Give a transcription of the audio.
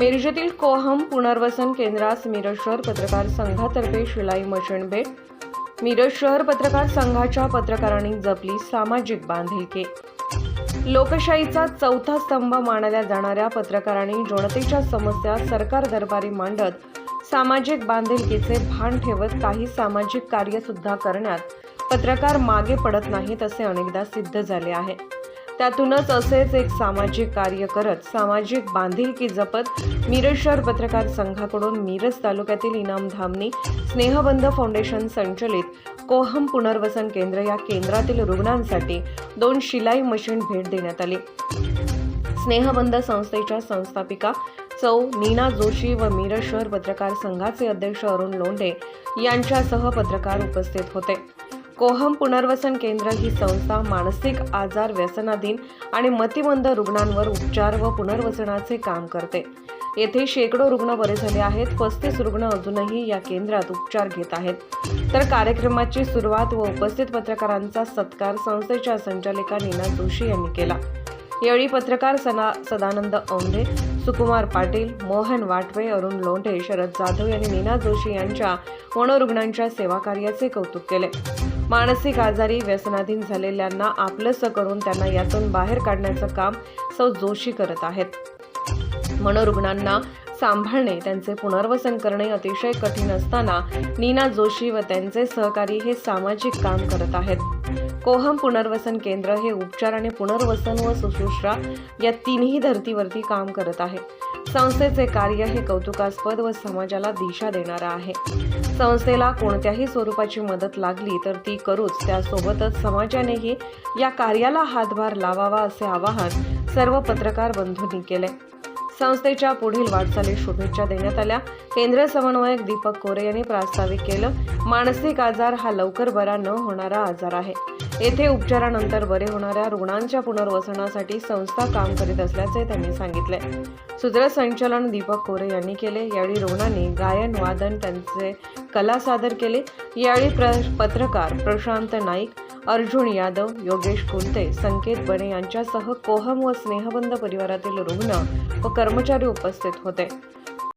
कोहम पुनर्वसन केंद्रास मिरज शहर पत्रकार संघातर्फे शिलाई मशीन भेट. मिरज शहर पत्रकार संघाच्या पत्रकारांनी जपली सामाजिक बांधिलकी. लोकशाहीचा चौथा स्तंभ मानल्या जाणाऱ्या पत्रकारांनी जनतेच्या समस्या सरकार दरबारी मांडत सामाजिक बांधिलकीचे भान ठेवत काही सामाजिक कार्य सुद्धा करण्यात पत्रकार मागे पडत नाहीत असे अनेकदा सिद्ध झाले आहे. त्यातूनच असेच एक सामाजिक कार्य करत सामाजिक बांधिलकी जपत मिरज शहर पत्रकार संघाकडून मिरज तालुक्यातील इनाम धामणी स्नेहबंध फाउंडेशन संचलित कोहम पुनर्वसन केंद्र या केंद्रातील रुग्णांसाठी दोन शिलाई मशीन भेट देण्यात आली. स्नेहबंध संस्थेच्या संस्थापिका चौ नीना जोशी व मिरज शहर पत्रकार संघाचे अध्यक्ष अरुण लोंढे यांच्यासह पत्रकार उपस्थित होते. कोहम पुनर्वसन केंद्र ही संस्था मानसिक आजार व्यसनाधीन आणि मतिमंद रुग्णांवर उपचार व पुनर्वसनाचे काम करते. येथे शेकडो रुग्ण बरे झाले आहेत. पस्तीस रुग्ण अजूनही या केंद्रात उपचार घेत आहेत. तर कार्यक्रमाची सुरुवात व उपस्थित पत्रकारांचा सत्कार संस्थेच्या संचालिका नीना जोशी यांनी केला. यावेळी पत्रकार सना सदानंद औंढे सुकुमार पाटील मोहन वाटवे अरुण लोंढे शरद जाधव यांनी नीना जोशी यांच्या मनोरुग्णांच्या सेवाकार्याचे कौतुक केले. मानसिक आजारी व्यसनाधीन झालेल्यांना आपलंसं करून त्यांना यातून बाहेर काढण्याचं काम सौ जोशी करत आहेत. मनोरुग्णांना सांभाळणे त्यांचे पुनर्वसन करणे अतिशय कठीण असताना नीना जोशी व त्यांचे सहकारी हे सामाजिक काम करत आहेत. कोहम पुनर्वसन केंद्र हे उपचार आणि पुनर्वसन व सुश्रूषा या तिन्ही धर्तीवरती काम करत आहे. संस्थेचे कार्य हे कौतुकास्पद व समाजाला दिशा देणारं आहे. संस्थेला कोणत्याही स्वरूपाची मदत लागली तर ती करूच त्यासोबतच समाजानेही या कार्याला हातभार लावावा असे आवाहन सर्व पत्रकार बंधूंनी केले. संस्थेच्या पुढील वाटचाली शुभेच्छा देण्यात आल्या. केंद्र समन्वयक दीपक कोरे यांनी प्रास्ताविक केलं मानसिक आजार हा लवकर बरा न होणारा आजार आहे. येथे उपचारानंतर बरे होणाऱ्या रुग्णांच्या पुनर्वसनासाठी संस्था काम करीत असल्याचे त्यांनी सांगितले. सूत्रसंचालन दीपक कोरे यांनी केले. यावेळी रुग्णांनी गायन वादन त्यांचे कला सादर केले. यावेळी प्र पत्रकार प्रशांत नाईक अर्जुन यादव योगेश कुंते संकेत बने यांच्यासह कोहम व स्नेहबंध परिवारातील रुग्ण व कर्मचारी उपस्थित होते.